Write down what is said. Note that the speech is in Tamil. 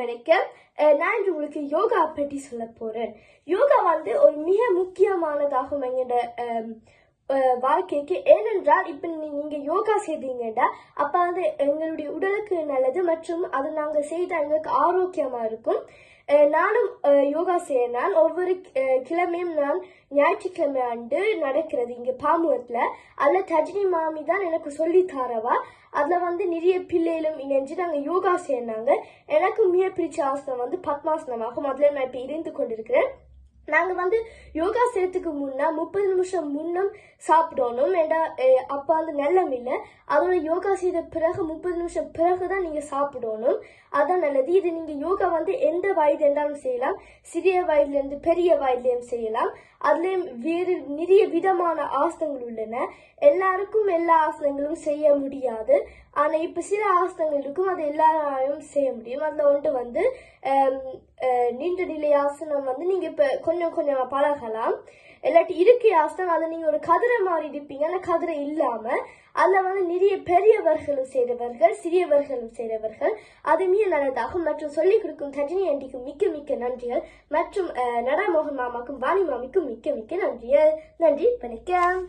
வணக்கம் நான் இன்று உங்களுக்கு யோகா பற்றி சொல்ல போகிறேன் யோகா வந்து ஒரு மிக முக்கியமானதாகும் எங்களோட வாழ்க்கைக்கு. ஏனென்றால் இப்போ நீங்கள் யோகா செய்தீங்கன்னா அப்போ வந்து எங்களுடைய உடலுக்கு நல்லது மற்றும் அது நாங்கள் செய்தால் எங்களுக்கு ஆரோக்கியமாக இருக்கும். நானும் யோகா செய்ய நான் ஒவ்வொரு கிழமையும் நான் ஞாயிற்றுக்கிழமை ஆண்டு நடக்கிறது இங்கே பாமூரத்தில் அதில் தஜினி மாமி தான் எனக்கு சொல்லி தாரவா அதில் வந்து நிறைய பிள்ளைகளும் இணைஞ்சு நாங்கள் யோகா செய்யினாங்க எனக்கு மிக பிடிச்ச ஆசனம் வந்து பத்மாசனமாகும். அதில் நான் இப்போ இருந்து கொண்டிருக்கிறேன். நாங்கள் வந்து யோகா செய்யறதுக்கு முன்னா முப்பது நிமிஷம் முன்னும் சாப்பிடணும். ஏண்டா அப்போ வந்து நல்லம் இல்லை. அதோட யோகா செய்த பிறகு முப்பது நிமிஷம் பிறகு தான் நீங்கள் சாப்பிடணும். அதான் நல்லது. இது நீங்கள் யோகா வந்து எந்த வயது இருந்தாலும் செய்யலாம். சிறிய வயதுலேருந்து பெரிய வயதுலேயும் செய்யலாம். அதுலேயும் வேறு நிறைய விதமான ஆசனங்கள் உள்ளன. எல்லாருக்கும் எல்லா ஆசனங்களும் செய்ய முடியாது. ஆனால் இப்போ சில ஆசனங்கள் இருக்கும் அது எல்லாராலையும் செய்ய முடியும். அதில் ஒன்று வந்து நீண்ட நிலை ஆசனம் வந்து நீங்கள் இப்போ கொஞ்சம் கொஞ்சமாக பழகலாம். இல்லாட்டி இருக்கை ஆசனம் அதை நீங்கள் ஒரு கதிரை மாதிரி இருப்பீங்க. ஆனால் கதிரை இல்லாமல் அதில் வந்து நிறைய பெரியவர்களும் செய்தவர்கள் சிறியவர்களும் செய்தவர்கள் அது மிக நல்லதாகும். மற்றும் சொல்லிக் கொடுக்கும் தஜினி ஆண்டிக்கும் மிக்க மிக்க நன்றிகள். மற்றும் நடமோகன் மாமாக்கும் வாணி மாமிக்கும் மிக்க மிக்க நன்றிகள். நன்றி வணக்கம்.